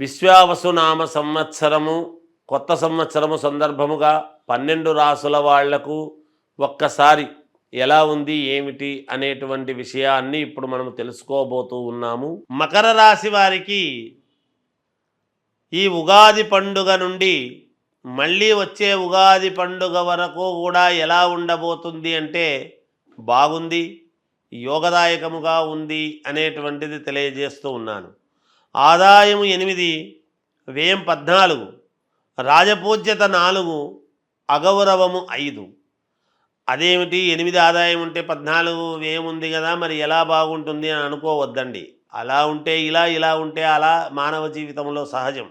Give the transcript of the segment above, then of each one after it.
విశ్వావసునామ సంవత్సరము కొత్త సంవత్సరము సందర్భముగా పన్నెండు రాసుల వాళ్ళకు ఒక్కసారి ఎలా ఉంది ఏమిటి అనేటువంటి విషయాన్ని ఇప్పుడు మనం తెలుసుకోబోతూ ఉన్నాము. మకర రాశి వారికి ఈ ఉగాది పండుగ నుండి మళ్ళీ వచ్చే ఉగాది పండుగ వరకు కూడా ఎలా ఉండబోతుంది అంటే బాగుంది యోగదాయకముగా ఉంది అనేటువంటిది తెలియజేస్తూ ఉన్నాను. ఆదాయము ఎనిమిది వ్యయం పద్నాలుగు రాజపూజ్యత నాలుగు అగౌరవము ఐదు. అదేమిటి? ఎనిమిది ఆదాయం ఉంటే పద్నాలుగు వ్యయం ఉంది కదా మరి ఎలా బాగుంటుంది అని అనుకోవద్దండి. అలా ఉంటే ఇలా ఇలా ఉంటే అలా మానవ జీవితంలో సహజం.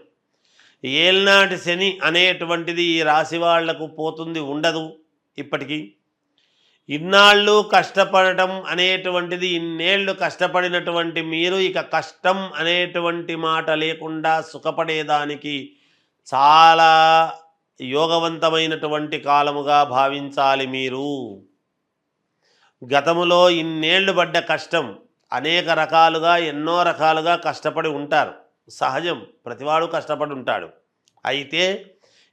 ఏల్నాటి శని అనేటువంటిది ఈ రాశి వాళ్ళకు పోతుంది ఉండదు ఇప్పటికీ. ఇన్నాళ్ళు కష్టపడటం అనేటువంటిది ఇన్నేళ్ళు కష్టపడినటువంటి మీరు ఇక కష్టం అనేటువంటి మాట లేకుండా సుఖపడేదానికి చాలా యోగవంతమైనటువంటి కాలముగా భావించాలి మీరు. గతములో ఇన్నేళ్ళు పడ్డ కష్టం అనేక రకాలుగా ఎన్నో రకాలుగా కష్టపడి ఉంటారు. సహజం ప్రతివాడు కష్టపడి ఉంటాడు. అయితే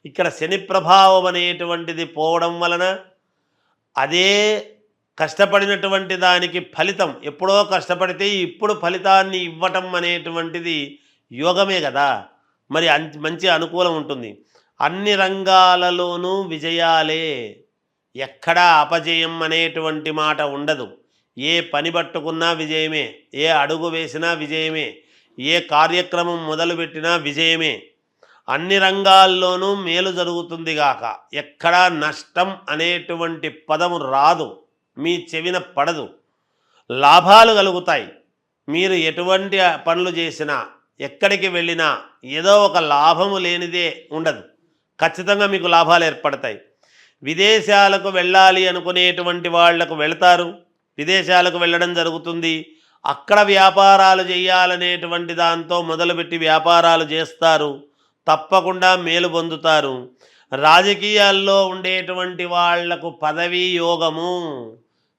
ఇక్కడ శని ప్రభావం అనేటువంటిది పోవడం వలన అదే కష్టపడినటువంటి దానికి ఫలితం. ఎప్పుడో కష్టపడితే ఇప్పుడు ఫలితాన్ని ఇవ్వటం అనేటువంటిది యోగమే కదా. మరి మంచి అనుకూలం ఉంటుంది. అన్ని రంగాలలోనూ విజయాలే. ఎక్కడా అపజయం అనేటువంటి మాట ఉండదు. ఏ పని పట్టుకున్నా విజయమే. ఏ అడుగు వేసినా విజయమే. ఏ కార్యక్రమం మొదలుపెట్టినా విజయమే. అన్ని రంగాల్లోనూ మేలు జరుగుతుంది గాక. ఎక్కడా నష్టం అనేటువంటి పదము రాదు. మీ చెవిన పడదు. లాభాలు కలుగుతాయి. మీరు ఎటువంటి పనులు చేసినా ఎక్కడికి వెళ్ళినా ఏదో ఒక లాభము లేనిదే ఉండదు. ఖచ్చితంగా మీకు లాభాలు ఏర్పడతాయి. విదేశాలకు వెళ్ళాలి అనుకునేటువంటి వాళ్ళకు వెళతారు. విదేశాలకు వెళ్ళడం జరుగుతుంది. అక్కడ వ్యాపారాలు చేయాలనేటువంటి దాంతో మొదలుపెట్టి వ్యాపారాలు చేస్తారు. తప్పకుండా మేలు పొందుతారు. రాజకీయాల్లో ఉండేటువంటి వాళ్ళకు పదవీ యోగము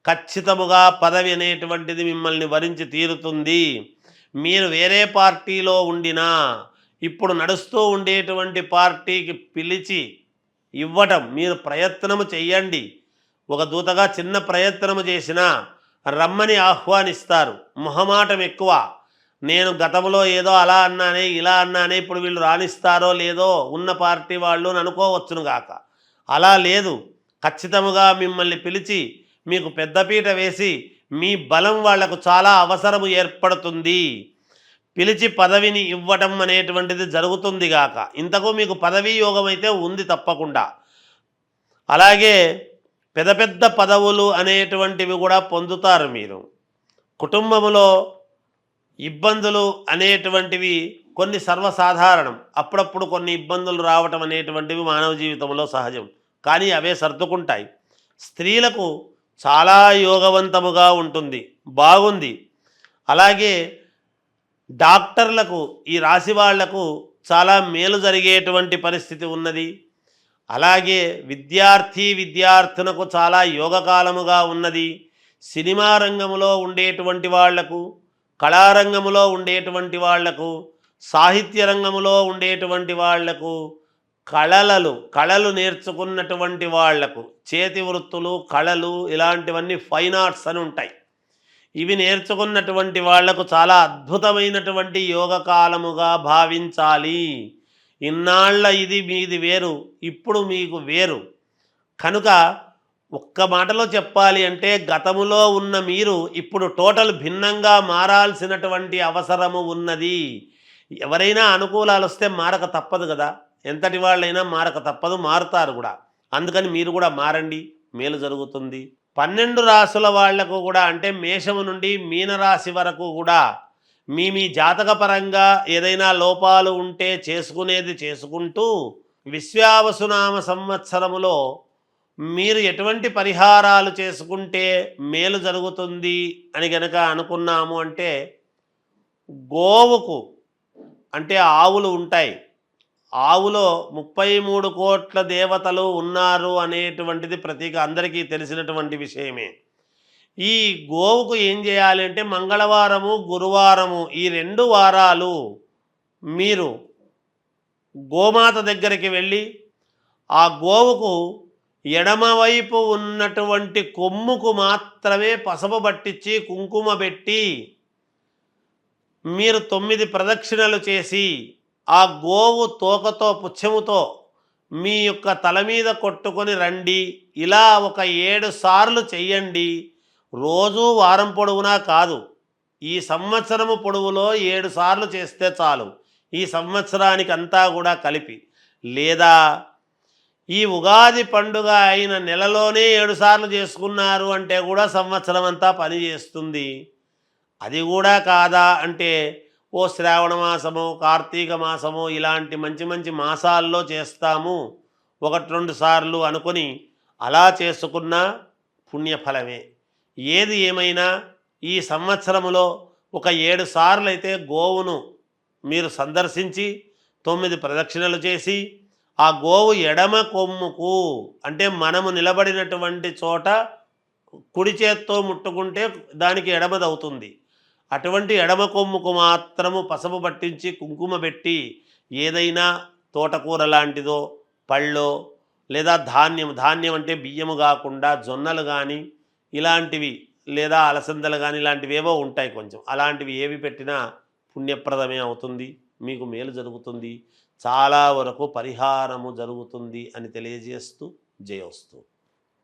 ఖచ్చితముగా పదవి అనేటువంటిది మిమ్మల్ని వరించి తీరుతుంది. మీరు వేరే పార్టీలో ఉండినా ఇప్పుడు నడుస్తూ ఉండేటువంటి పార్టీకి పిలిచి ఇవ్వటం మీరు ప్రయత్నము చెయ్యండి. ఒక దూతగా చిన్న ప్రయత్నము చేసినా రమ్మని ఆహ్వానిస్తారు. మొహమాటం ఎక్కువ. నేను గతంలో ఏదో అలా అన్నానే ఇలా అన్నానే ఇప్పుడు వీళ్ళు రాణిస్తారో లేదో ఉన్న పార్టీ వాళ్ళు అని అనుకోవచ్చును గాక. అలా లేదు. ఖచ్చితముగా మిమ్మల్ని పిలిచి మీకు పెద్దపీట వేసి మీ బలం వాళ్ళకు చాలా అవసరము ఏర్పడుతుంది. పిలిచి పదవిని ఇవ్వటం అనేటువంటిది జరుగుతుంది గాక. ఇంతకు మీకు పదవీ యోగం అయితే ఉంది తప్పకుండా. అలాగే పెద్ద పెద్ద పదవులు అనేటువంటివి కూడా పొందుతారు మీరు. కుటుంబంలో ఇబ్బందులు అనేటువంటివి కొన్ని సర్వసాధారణం. అప్పుడప్పుడు కొన్ని ఇబ్బందులు రావటం అనేటువంటివి మానవ జీవితంలో సహజం. కానీ అవే సర్దుకుంటాయి. స్త్రీలకు చాలా యోగవంతముగా ఉంటుంది. బాగుంది. అలాగే డాక్టర్లకు ఈ రాశి వాళ్ళకు చాలా మేలు జరిగేటువంటి పరిస్థితి ఉన్నది. అలాగే విద్యార్థి విద్యార్థులకు చాలా యోగకాలముగా ఉన్నది. సినిమా రంగంలో ఉండేటువంటి వాళ్ళకు కళారంగములో ఉండేటువంటి వాళ్ళకు సాహిత్య రంగములో ఉండేటువంటి వాళ్ళకు కళలలు కళలు నేర్చుకున్నటువంటి వాళ్ళకు చేతి వృత్తులు కళలు ఇలాంటివన్నీ ఫైన్ ఆర్ట్స్ అని ఉంటాయి. ఇవి నేర్చుకున్నటువంటి వాళ్ళకు చాలా అద్భుతమైనటువంటి యోగకాలముగా భావించాలి. ఇన్నాళ్ళ ఇది మీది వేరు ఇప్పుడు మీకు వేరు. కనుక ఒక్క మాటలో చెప్పాలి అంటే గతములో ఉన్న మీరు ఇప్పుడు టోటల్ భిన్నంగా మారాల్సినటువంటి అవసరము ఉన్నది. ఎవరైనా అనుకూలాలు వస్తే మారక తప్పదు కదా. ఎంతటి వాళ్ళైనా మారక తప్పదు మారుతారు కూడా. అందుకని మీరు కూడా మారండి మేలు జరుగుతుంది. పన్నెండు రాసుల వాళ్ళకు కూడా అంటే మేషము నుండి మీనరాశి వరకు కూడా మీ మీ జాతకపరంగా ఏదైనా లోపాలు ఉంటే చేసుకునేది చేసుకుంటూ విశ్వావసునామ సంవత్సరములో మీరు ఎటువంటి పరిహారాలు చేసుకుంటే మేలు జరుగుతుంది అని గనక అనుకున్నాము అంటే గోవుకు అంటే ఆవులు ఉంటాయి. ఆవులో ముప్పై మూడు కోట్ల దేవతలు ఉన్నారు అనేటువంటిది ప్రతీక అందరికీ తెలిసినటువంటి విషయమే. ఈ గోవుకు ఏం చేయాలి అంటే మంగళవారము గురువారము ఈ రెండు వారాలు మీరు గోమాత దగ్గరికి వెళ్ళి ఆ గోవుకు ఎడమవైపు ఉన్నటువంటి కొమ్ముకు మాత్రమే పసుపు పట్టించి కుంకుమ పెట్టి మీరు తొమ్మిది ప్రదక్షిణలు చేసి ఆ గోవు తోకతో పుచ్చముతో మీ యొక్క తల మీద కొట్టుకొని రండి. ఇలా ఒక ఏడు సార్లు చెయ్యండి. రోజు వారం పొడవునా కాదు. ఈ సంవత్సరము పొడవులో ఏడు సార్లు చేస్తే చాలు. ఈ సంవత్సరానికి అంతా కూడా కలిపి. లేదా ఈ ఉగాది పండుగ అయిన నెలలోనే ఏడుసార్లు చేసుకున్నారు అంటే కూడా సంవత్సరం అంతా పని చేస్తుంది. అది కూడా కాదా అంటే ఓ శ్రావణ మాసము కార్తీక మాసము ఇలాంటి మంచి మంచి మాసాల్లో చేస్తాము. ఒకటి రెండు సార్లు అనుకొని అలా చేసుకున్న పుణ్యఫలమే. ఏది ఏమైనా ఈ సంవత్సరములో ఒక ఏడు సార్లు అయితే గోవును మీరు సందర్శించి తొమ్మిది ప్రదక్షిణలు చేసి ఆ గోవు ఎడమ కొమ్ముకు అంటే మనము నిలబడినటువంటి చోట కుడి చేత్తో ముట్టుకుంటే దానికి ఎడమదవుతుంది. అటువంటి ఎడమ కొమ్ముకు మాత్రము పసుపు పట్టించి కుంకుమ పెట్టి ఏదైనా తోటకూర లాంటిదో పళ్ళో లేదా ధాన్యం ధాన్యం అంటే బియ్యము కాకుండా జొన్నలు కానీ ఇలాంటివి లేదా అలసందలు కానీ ఇలాంటివి ఏవో ఉంటాయి కొంచెం. అలాంటివి ఏవి పెట్టినా పుణ్యప్రదమే అవుతుంది మీకు మేలు జరుగుతుంది. చాలా వరకు పరిహారము జరుగుతుంది అని తెలియజేస్తూ జయోస్తు.